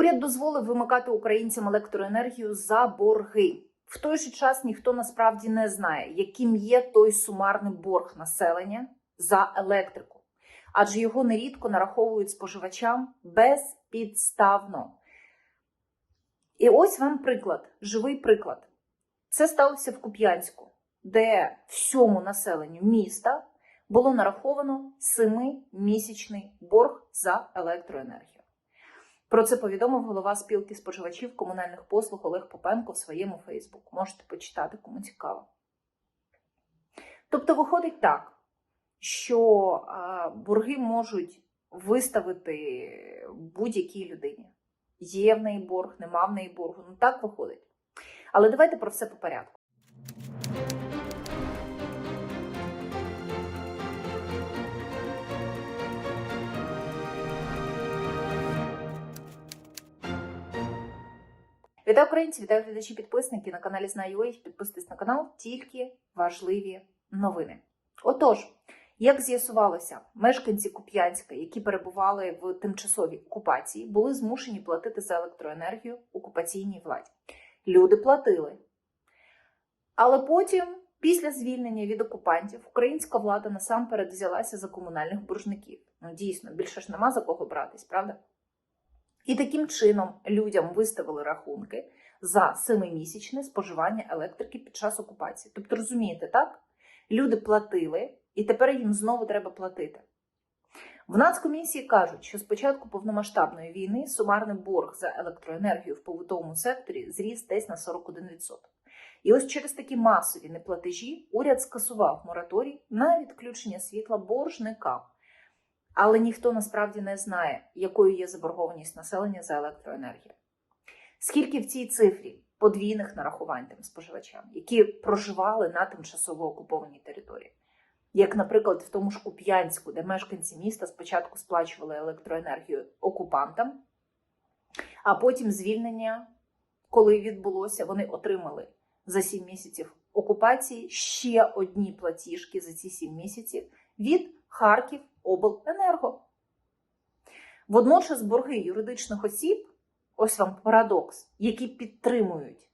Уряд дозволив вимикати українцям електроенергію за борги. В той же час ніхто насправді не знає, яким є той сумарний борг населення за електрику, адже його нерідко нараховують споживачам безпідставно. І ось вам приклад, живий приклад. Це сталося в Куп'янську, де всьому населенню міста було нараховано 7-місячний борг за електроенергію. Про це повідомив голова спілки споживачів комунальних послуг Олег Попенко в своєму Фейсбук. Можете почитати, кому цікаво. Тобто, виходить так, що борги можуть виставити будь-якій людині. Є в неї борг, нема в неї боргу. Ну так виходить. Але давайте про все по порядку. Вітаю українці, вітаю глядачі підписники на каналі Знаю.ua. Підписуйтесь на канал, тільки важливі новини. Отож, як з'ясувалося, мешканці Куп'янська, які перебували в тимчасовій окупації, були змушені платити за електроенергію окупаційній владі. Люди платили. Але потім, після звільнення від окупантів, українська влада насамперед взялася за комунальних боржників. Ну, дійсно, більше ж нема за кого братись, правда? І таким чином людям виставили рахунки за семимісячне споживання електрики під час окупації. Тобто, розумієте, так? Люди платили, і тепер їм знову треба платити. В Нацкомісії кажуть, що з початку повномасштабної війни сумарний борг за електроенергію в побутовому секторі зріс десь на 41%. І ось через такі масові неплатежі уряд скасував мораторій на відключення світла боржникам. Але ніхто насправді не знає, якою є заборгованість населення за електроенергію. Скільки в цій цифрі подвійних нарахувань тим споживачам, які проживали на тимчасово окупованій території? Як, наприклад, в тому ж Куп'янську, де мешканці міста спочатку сплачували електроенергію окупантам, а потім звільнення, коли відбулося, вони отримали за 7 місяців окупації ще одні платіжки за ці 7 місяців від Харків Обленерго. Водночас борги юридичних осіб, ось вам парадокс, які підтримують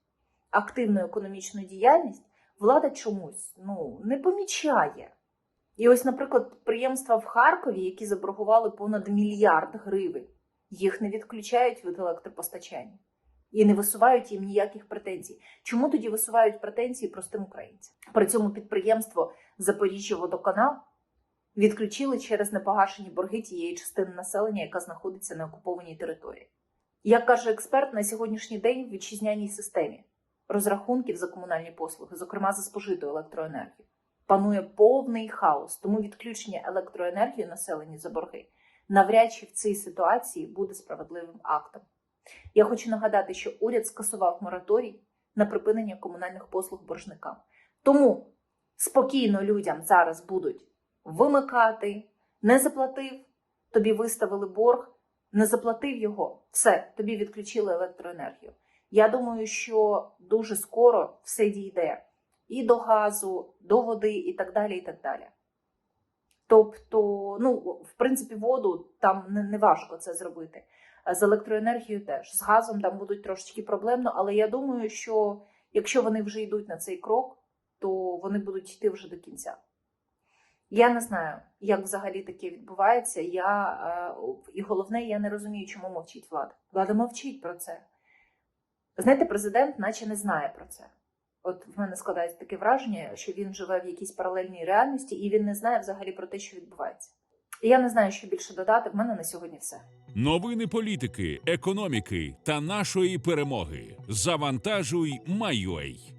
активну економічну діяльність, влада чомусь ну, не помічає. І ось, наприклад, підприємства в Харкові, які заборгували понад мільярд гривень, їх не відключають від електропостачання і не висувають їм ніяких претензій. Чому тоді висувають претензії простим українцям? При цьому підприємство Запоріжжя Водоканал відключили через непогашені борги тієї частини населення, яка знаходиться на окупованій території. Як каже експерт, на сьогоднішній день в вітчизняній системі розрахунків за комунальні послуги, зокрема за спожиту електроенергію, панує повний хаос, тому відключення електроенергії населенню за борги навряд чи в цій ситуації буде справедливим актом. Я хочу нагадати, що уряд скасував мораторій на припинення комунальних послуг боржникам. Тому спокійно людям зараз будуть вимикати, не заплатив, тобі виставили борг, не заплатив його, все, тобі відключили електроенергію. Я думаю, що дуже скоро все дійде і до газу, до води, і так далі. і так далі. Тобто, ну, в принципі, воду там не, важко це зробити. З електроенергією теж. З газом там будуть трошечки проблемно, але я думаю, що якщо вони вже йдуть на цей крок, то вони будуть йти вже до кінця. Я не знаю, як взагалі таке відбувається. Я, е, І головне, я не розумію, чому мовчить влада. Влада мовчить про це. Знаєте, президент наче не знає про це. От в мене складається таке враження, що він живе в якійсь паралельній реальності і він не знає взагалі про те, що відбувається. Я не знаю, що більше додати. В мене на сьогодні все. Новини політики, економіки та нашої перемоги. Завантажуй, Майой.